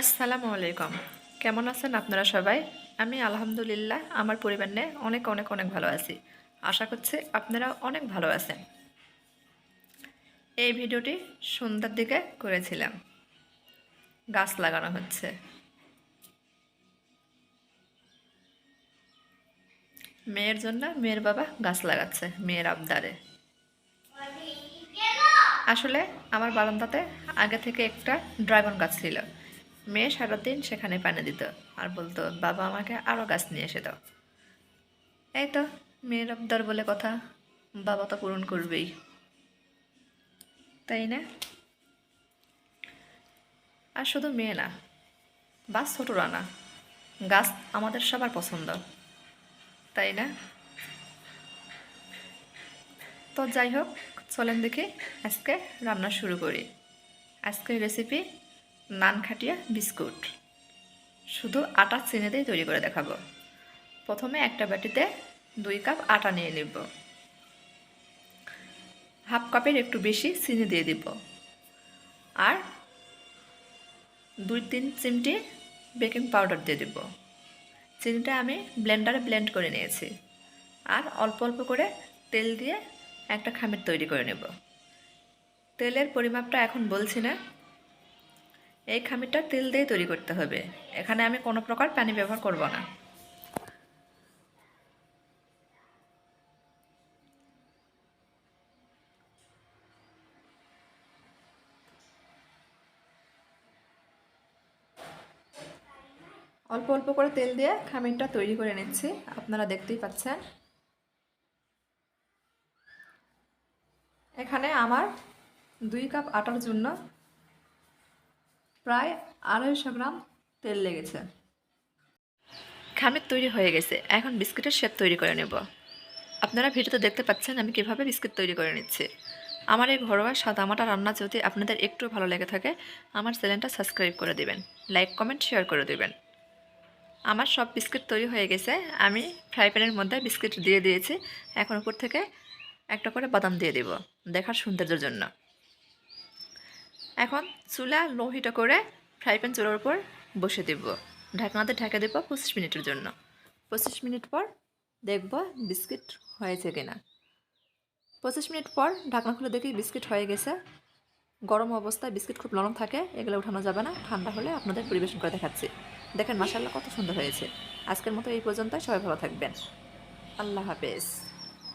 আসসালামু আলাইকুম। কেমন আছেন আপনারা সবাই? আমি আলহামদুলিল্লাহ, আমার পরিবার নিয়ে অনেক অনেক অনেক ভালো আছি। আশা করছি আপনারা অনেক ভালো আছেন। এই ভিডিওটি সন্ধ্যার দিকে করেছিলাম। গাছ লাগানো হচ্ছে। মেয়ের জন্য মেয়ের বাবা গাছ লাগাচ্ছে, মেয়ের আবদারে। আসলে আমার বারান্দাতে আগে থেকে একটা ড্রাগন গাছ ছিল। মেয়ে সারাদিন সেখানে পানি দিত আর বলতো, বাবা আমাকে আরও গাছ নিয়ে এসে দাও। এই তো, মেয়ের আবদার বলে কথা, বাবা তো পূরণ করবেই। তাই না? আর শুধু মেয়ে না বা ছোটরা না গাছ আমাদের সবার পছন্দ। তাই না? তো যাই হোক, চলেন দেখি আজকে রান্না শুরু করি। আজকের রেসিপি নান খাটিয়া বিস্কুট। শুধু আটা চিনি দিয়ে তৈরি করে দেখাবো। প্রথমে একটা বাটিতে দুই কাপ আটা নিয়ে নিব। হাফ কাপের একটু বেশি চিনি দিয়ে দিব। আর দুই তিন চিমটি বেকিং পাউডার দিয়ে দিব। চিনিটা আমি ব্লেন্ডারে ব্লেন্ড করে নিয়েছি। আর অল্প অল্প করে তেল দিয়ে একটা খামির তৈরি করে নেব। তেলের পরিমাপটা এখন বলছি না। এই খামিরটা তেল দিয়ে তৈরি করতে হবে। এখানে আমি কোনো প্রকার পানি ব্যবহার করব না। অল্প অল্প করে তেল দিয়ে খামিরটা তৈরি করে নিচ্ছি। আপনারা দেখতেই পাচ্ছেন। এখানে আমার দুই কাপ আটার জন্য প্রায় আড়াইশো গ্রাম তেল লেগেছে। খামির তৈরি হয়ে গেছে। এখন বিস্কুটের শেপ তৈরি করে নেব। আপনারা ভিডিওতে দেখতে পাচ্ছেন আমি কীভাবে বিস্কুট তৈরি করে নিচ্ছি। আমার এই ঘরোয়া সাদামাটা রান্না যদি আপনাদের একটু ভালো লেগে থাকে, আমার চ্যানেলটা সাবস্ক্রাইব করে দিবেন। লাইক, কমেন্ট, শেয়ার করে দিবেন। আমার সব বিস্কুট তৈরি হয়ে গেছে। আমি ফ্রাই প্যানের মধ্যে বিস্কুট দিয়ে দিয়েছি। এখন উপর থেকে একটা করে বাদাম দিয়ে দেব। দেখার সৌন্দর্যের জন্য। এখন চুলা লো হিটে করে ফ্রাই প্যান চুলার উপর বসে দেব। ঢাকনাতে ঢেকে দেবো পঁচিশ মিনিটের জন্য। পঁচিশ মিনিট পর দেখব বিস্কিট হয়েছে কিনা। পঁচিশ মিনিট পর ঢাকনা খুলে দেখি বিস্কিট হয়ে গেছে। গরম অবস্থায় বিস্কিট খুব নরম থাকে, এগুলো উঠানো যাবে না। ঠান্ডা হলে আপনাদের পরিবেশন করে দেখাচ্ছি। দেখেন মাসাল্লাহ কত সুন্দর হয়েছে। আজকের মতো এই পর্যন্ত সবাই ভালো থাকবেন। আল্লাহ হাফেজ।